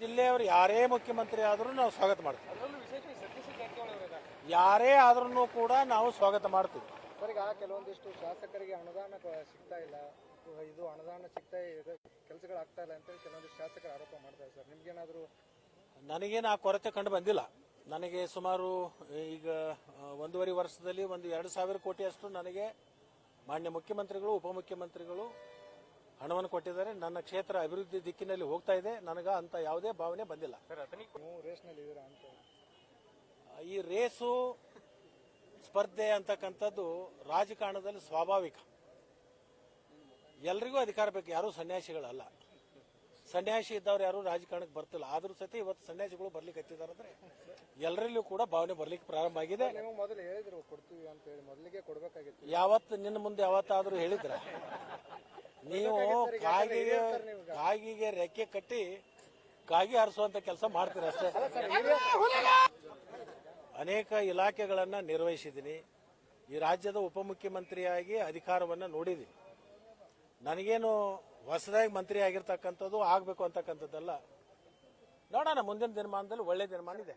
ಜಿಲ್ಲೆಯವರು ಯಾರೇ ಮುಖ್ಯಮಂತ್ರಿ ಆದರೂ ನಾವು ಸ್ವಾಗತ ಮಾಡ್ತೀವಿ. ಯಾರೇ ಆದ್ರೂ ಕೂಡ ನಾವು ಸ್ವಾಗತ ಮಾಡ್ತೀವಿ. ಸರ್ ಈಗ ಕೆಲವೊಂದಿಷ್ಟು ಶಾಸಕರಿಗೆ ಅನುದಾನ ಸಿಗ್ತಾ ಇಲ್ಲ. ಇದು ಅನುದಾನ ಸಿಗ್ತಾ ಕೆಲಸಗಳಾಗ್ತಾ ಇಲ್ಲ ಅಂತ ಕೆಲವೊಂದಿಷ್ಟು ಶಾಸಕರು ಆರೋಪ ಮಾಡ್ತಾರೆ ಸರ್. ನಿಮ್ಗೇನಾದ್ರು ನನಗೇನು ಆ ಕೊರತೆ ಕಂಡು ಬಂದಿಲ್ಲ. ನನಗೆ ಸುಮಾರು ಈಗ ಒಂದೂವರೆ ವರ್ಷದಲ್ಲಿ ಒಂದು ಎರಡು ಸಾವಿರ ಕೋಟಿಯಷ್ಟು ನನಗೆ ಮಾನ್ಯ ಮುಖ್ಯಮಂತ್ರಿಗಳು ಉಪಮುಖ್ಯಮಂತ್ರಿಗಳು ಹಣವನ್ನು ಕೊಟ್ಟಿದ್ದಾರೆ. ನನ್ನ ಕ್ಷೇತ್ರ ಅಭಿವೃದ್ಧಿ ದಿಕ್ಕಿನಲ್ಲಿ ಹೋಗ್ತಾ ಇದೆ. ನನಗೆ ಅಂತ ಯಾವುದೇ ಭಾವನೆ ಬಂದಿಲ್ಲ. ಸರ್ ಅಥಣಿ ನೀವು ರೇಸ್ನಲ್ಲಿ ಇದ್ದೀರಾ ಅಂತ. ಈ ರೇಸು ಸ್ಪರ್ಧೆ ಅಂತಕ್ಕಂಥದ್ದು ರಾಜಕಾರಣದಲ್ಲಿ ಸ್ವಾಭಾವಿಕ. ಎಲ್ರಿಗೂ ಅಧಿಕಾರ ಬೇಕು. ಯಾರೂ ಸನ್ಯಾಸಿಗಳಲ್ಲ. ಸನ್ಯಾಸಿ ಇದ್ದವ್ರು ಯಾರು ರಾಜಕಾರಣಕ್ಕೆ ಬರ್ತಿಲ್ಲ. ಆದ್ರೂ ಸತಿ ಇವತ್ತು ಸನ್ಯಾಸಿಗಳು ಬರ್ಲಿಕ್ಕೆ ಹತ್ತಿದ್ದಾರೆ ಅಂದ್ರೆ ಎಲ್ಲರಲ್ಲೂ ಕೂಡ ಭಾವನೆ ಬರ್ಲಿಕ್ಕೆ ಪ್ರಾರಂಭ ಆಗಿದೆ. ನೀವು ಮೊದಲು ಹೇಳಿದ್ರು ಕೊಡ್ತೀವಿ ಅಂತ ಹೇಳಿ. ಮೊದಲಿಗೆ ಕೊಡ್ಬೇಕಾಗಿತ್ತು. ಯಾವತ್ತು ನಿನ್ನ ಮುಂದೆ ಯಾವತ್ತಾದ್ರೂ ಹೇಳಿದ್ರ? ನೀವು ಕಾಗಿಗೆ ಕಾಗಿಗೆ ರೆಕ್ಕೆ ಕಟ್ಟಿ ಕಾಗಿ ಹಾರಿಸುವಂತ ಕೆಲಸ ಮಾಡ್ತೀರ ಅಷ್ಟೇ. ಅನೇಕ ಇಲಾಖೆಗಳನ್ನ ನಿರ್ವಹಿಸಿದ್ದೀನಿ. ಈ ರಾಜ್ಯದ ಉಪಮುಖ್ಯಮಂತ್ರಿಯಾಗಿ ಅಧಿಕಾರವನ್ನ ನೋಡಿದ್ದೀನಿ. ನನಗೇನು ಹೊಸದಾಗಿ ಮಂತ್ರಿ ಆಗಿರ್ತಕ್ಕಂಥದ್ದು ಆಗ್ಬೇಕು ಅಂತಕ್ಕಂಥದ್ದಲ್ಲ. ನೋಡೋಣ ಮುಂದಿನ ದಿನಮಾನದಲ್ಲಿ ಒಳ್ಳೆ ದಿನಮಾನ ಇದೆ.